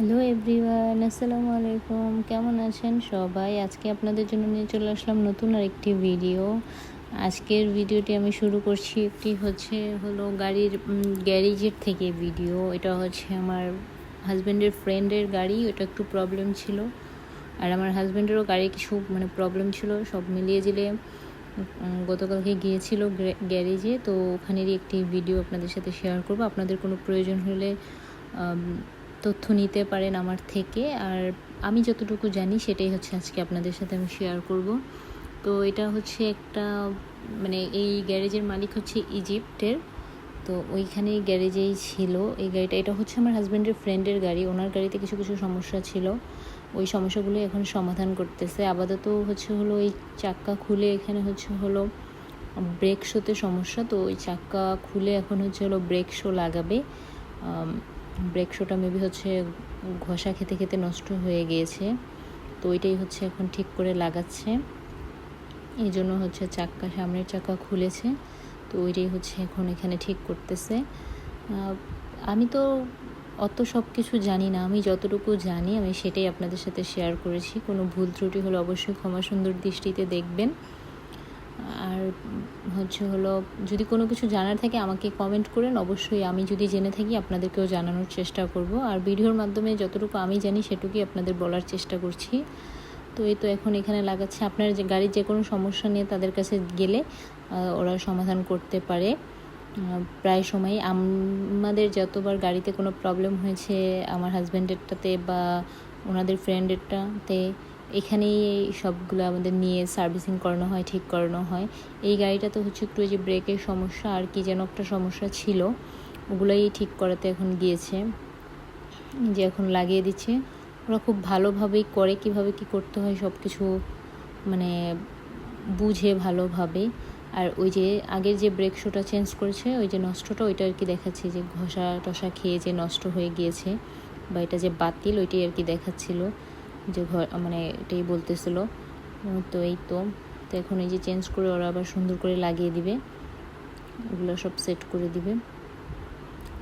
Hello everyone আসসালামু আলাইকুম কেমন আছেন সবাই? আজকে আপনাদের জন্য নিয়ে চলে আসলাম নতুন আরেকটি ভিডিও আজকের ভিডিওটি আমি শুরু করছি। একটি হচ্ছে, হলো গাড়ির গ্যারেজের থেকে ভিডিও এটা হচ্ছে আমার হাজব্যান্ডের ফ্রেন্ডের গাড়ি। ওটা একটু প্রবলেম ছিল। আর আমার হাজব্যান্ডেরও গাড়ি কিছু মানে প্রবলেম ছিল। সব মিলিয়ে জিলে গতকালকে গিয়েছিল গ্যারেজে। তো ওখানেরই একটি ভিডিও আপনাদের সাথে শেয়ার করব। আপনাদের কোনো প্রয়োজন হলে তথ্য নিতে পারেন আমার থেকে। আর আমি যতটুকু জানি সেটাই হচ্ছে আজকে আপনাদের সাথে আমি শেয়ার করব। তো এটা হচ্ছে একটা মানে এই গ্যারেজের মালিক হচ্ছে ইজিপ্টের। তো ওইখানে গ্যারেজেই ছিল। এই গাড়িটা, এটা হচ্ছে আমার হাজব্যান্ডের ফ্রেন্ডের গাড়ি। ওনার গাড়িতে কিছু কিছু সমস্যা ছিল। ওই সমস্যাগুলো এখন সমাধান করতেছে। আপাতত হচ্ছে হলো ওই চাক্কা খুলে এখানে হচ্ছে হলো ব্রেক শোতে সমস্যা। তো ওই চাক্কা খুলে এখন হচ্ছে হলো ব্রেক শো লাগাবে। ব্রেক শোটা মেবি হচ্ছে ঘষা খেতে খেতে নষ্ট হয়ে গিয়েছে। তো ওইটাই হচ্ছে এখন ঠিক করে লাগাচ্ছে। এই জন্য হচ্ছে চাক্কা, সামনের চাক্কা খুলেছে। তো ওইটাই হচ্ছে এখন এখানে ঠিক করতেছে। আমি তো অত সব কিছু জানি না। আমি যতটুকু জানি, আমি সেটাই আপনাদের সাথে শেয়ার করেছি। কোনো ভুল ত্রুটি হলে অবশ্যই ক্ষমা সুন্দর দৃষ্টিতে দেখবেন। আর হচ্ছে হলো, যদি কোনো কিছু জানার থাকে আমাকে কমেন্ট করেন। অবশ্যই আমি যদি জেনে থাকি, আপনাদেরকেও জানানোর চেষ্টা করব। আর ভিডিওর মাধ্যমে যতটুকু আমি জানি, সেটুকুই আপনাদের বলার চেষ্টা করছি। তো এই তো এখন এখানে লাগাচ্ছে। আপনার যে গাড়ির যে কোনো সমস্যা নিয়ে তাদের কাছে গেলে ওরা সমাধান করতে পারে। প্রায় সময় আমাদের যতবার গাড়িতে কোনো প্রবলেম হয়েছে, আমার হাজব্যান্ডেরটাতে বা ওনাদের ফ্রেন্ডেরটাতে এখানেই সবগুলো আমাদের নিয়ে সার্ভিসিং করানো হয়, ঠিক করানো হয়। এই গাড়িটা তো হচ্ছে একটু যে ব্রেকের সমস্যা আর কি যেন একটা সমস্যা ছিল, ওগুলোই ঠিক করাতে এখন গিয়েছে। যে এখন লাগিয়ে দিচ্ছে। ওরা খুব ভালোভাবেই করে, কীভাবে কি করতে হয় সব কিছু মানে বুঝে ভালোভাবে। আর ওই যে আগের যে ব্রেক শোটা চেঞ্জ করেছে, ওই যে নষ্টটা, ওইটা আর কি দেখাচ্ছে যে ঘষা টসা খেয়ে যে নষ্ট হয়ে গিয়েছে বা এটা যে বাতিল, ওইটাই আর কি দেখাচ্ছিল। যে ঘর মানে এটাই বলতেছিল। তো এই তো। তো এখন এই যে চেঞ্জ করে ওরা আবার সুন্দর করে লাগিয়ে দিবে। ওগুলো সব সেট করে দিবে।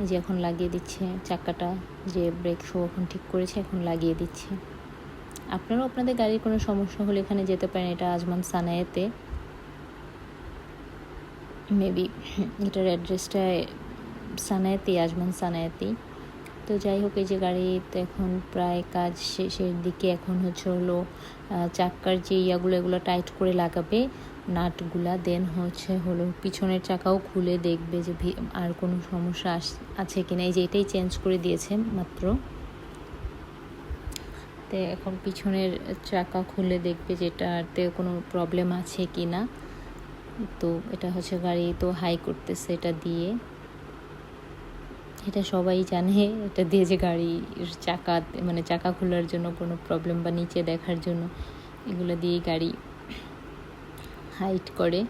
এই যে এখন লাগিয়ে দিচ্ছে চাকাটা, যে ব্রেক শো এখন ঠিক করেছে, এখন লাগিয়ে দিচ্ছে। আপনারাও আপনাদের গাড়ির কোনো সমস্যা হলে এখানে যেতে পারেন, এটা আজমান সানায়েতে। মেবি এটার অ্যাড্রেসটা সানায়াতি আজমান সানায়াতি তো যাই হোক এই যে গাড়িতে এখন প্রায় কাজ শেষের দিকে এখন হচ্ছে হলো আহ, চাক্কার যে ইয়াগুলো এগুলো টাইট করে লাগাবে নাটগুলা দেন হচ্ছে হলো পিছনের চাকাও খুলে দেখবে যে আর কোনো সমস্যা আছে কিনা। এই যে এটাই চেঞ্জ করে দিয়েছে মাত্র। তো এখন পিছনের চাকা খুলে দেখবে যেটাতে কোনো প্রবলেম আছে কি না তো এটা হচ্ছে গাড়ি তো হাই করতেছে এটা দিয়ে। এটা সবাই জানে, এটা দিয়ে যে গাড়ির চাকা মানে চাকা খোলার জন্য কোনো প্রবলেম বা নিচে দেখার জন্য এগুলো দিয়েই গাড়ি হাইট করে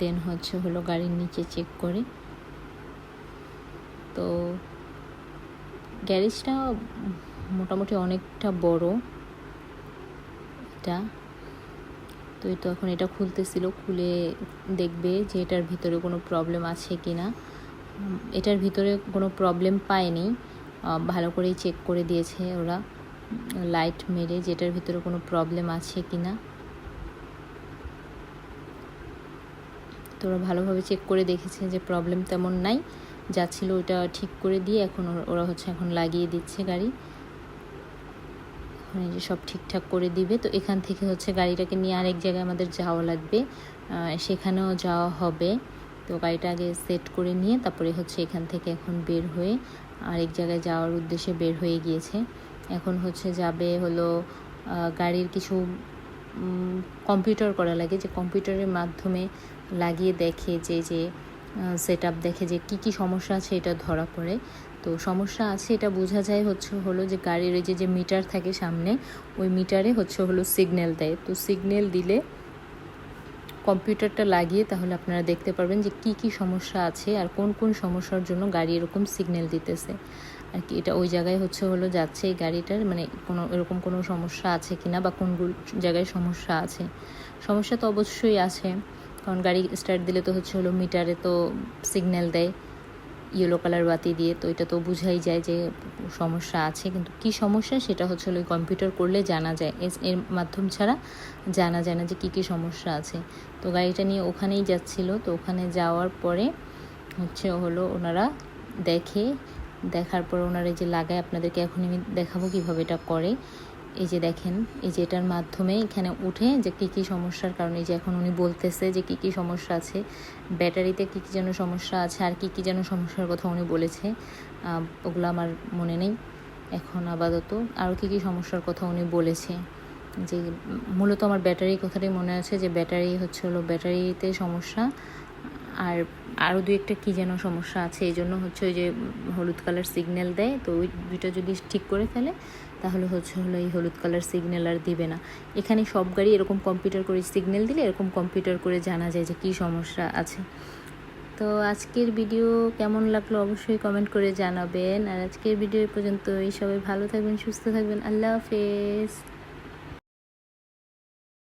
দেন হচ্ছে হলো গাড়ির নিচে চেক করে। তো গ্যারেজটা মোটামুটি অনেকটা বড় এটা। তো এই তো এখন এটা খুলতেছিল, খুলে দেখবে যে এটার ভিতরে কোনো প্রবলেম আছে কি না এটার ভিতরে কোনো প্রবলেম পায়নি। ভালো করেই চেক করে দিয়েছে ওরা। লাইট মেরে যেটার ভিতরে কোনো প্রবলেম আছে কি না তো ওরা ভালোভাবে চেক করে দেখেছে যে প্রবলেম তেমন নাই। যা ছিল ওটা ঠিক করে দিয়ে এখন ওরা- হচ্ছে এখন লাগিয়ে দিচ্ছে গাড়ি। এখন যে সব ঠিকঠাক করে দিবে। তো এখান থেকে হচ্ছে গাড়িটাকে নিয়ে আরেক জায়গায় আমাদের যাওয়া লাগবে। সেখানেও যাওয়া হবে। তো গাড়িটা আগে সেট করে নিয়ে তারপরে হচ্ছে এখান থেকে এখন বের হয়ে আরেক জায়গায় যাওয়ার উদ্দেশ্যে বের হয়ে গিয়েছে। এখন হচ্ছে যাবে হলো গাড়ির কিছু কম্পিউটার করা লাগে। যে কম্পিউটারের মাধ্যমে লাগিয়ে দেখে যে যে সেট আপ দেখে যে কি কি সমস্যা আছে এটা ধরা পড়ে। তো সমস্যা আছে এটা বোঝা যায় হচ্ছে হলো যে গাড়ির ওই যে যে মিটার থাকে সামনে, ওই মিটারে হচ্ছে হলো সিগন্যাল দেয়। তো সিগন্যাল দিলে কম্পিউটারটা লাগিয়ে তাহলে আপনারা দেখতে পারবেন যে কি কি সমস্যা আছে আর কোন কোন সমস্যার জন্য গাড়ি এরকম সিগন্যাল দিতেছে। আর কি এটা ওই জায়গায় হচ্ছে হলো যাচ্ছে এই গাড়িটার মানে কোনো এরকম কোনো সমস্যা আছে কি না বা কোন জায়গায় সমস্যা আছে। সমস্যা তো অবশ্যই আছে, কারণ গাড়ি স্টার্ট দিলে তো হচ্ছে হলো মিটারে তো সিগন্যাল দেয়। ইয়েলো কালার বাতি দিয়ে, তো এটা তো বোঝাই যায় যে সমস্যা আছে, কিন্তু কি সমস্যা সেটা হচ্ছে ওই কম্পিউটার করলে জানা যায়। এস- এর মাধ্যম ছাড়া জানা যায় না যে কী কী সমস্যা আছে। তো গাড়িটা নিয়ে ওখানেই যাচ্ছিল, তো ওখানে যাওয়ার পরে হচ্ছে হলো ওনারা দেখে, দেখার পর ওনারা যে লাগায়, আপনাদেরকে এখন আমি দেখাবো কীভাবে এটা করে। এই যে দেখেন, এই যে এটার মাধ্যমে এখানে উঠে যে কী কী সমস্যার কারণে, এই যে এখন উনি বলতেছে যে কী কী সমস্যা আছে, ব্যাটারিতে কী কী যেন সমস্যা আছে আর কী কী যেন সমস্যার কথা উনি বলেছে ওগুলো আমার মনে নেই। এখন আপাতত আরও কী কী সমস্যার কথা উনি বলেছে, যে মূলত আমার ব্যাটারি কথাটাই মনে আছে যে ব্যাটারি হচ্ছে হলো ব্যাটারিতে সমস্যা আর আরও দু একটা কী যেন সমস্যা আছে, এই জন্য হচ্ছে ওই যে হলুদ কালার সিগন্যাল দেয়, তো ওই দুইটা যদি ঠিক করে ফেলে, তাহলে হচ্ছে হলো এই হলুদ কালার সিগন্যাল আর দিবে না। এখানে সব গাড়ি এরকম কম্পিউটার করে সিগন্যাল দিলে, এরকম কম্পিউটার করে জানা যায় যে কী সমস্যা আছে। তো আজকের ভিডিও কেমন লাগল অবশ্যই কমেন্ট করে জানাবেন। আর আজকের ভিডিও পর্যন্ত এই সবাই ভালো থাকবেন, সুস্থ থাকবেন। আল্লাহ হাফেজ।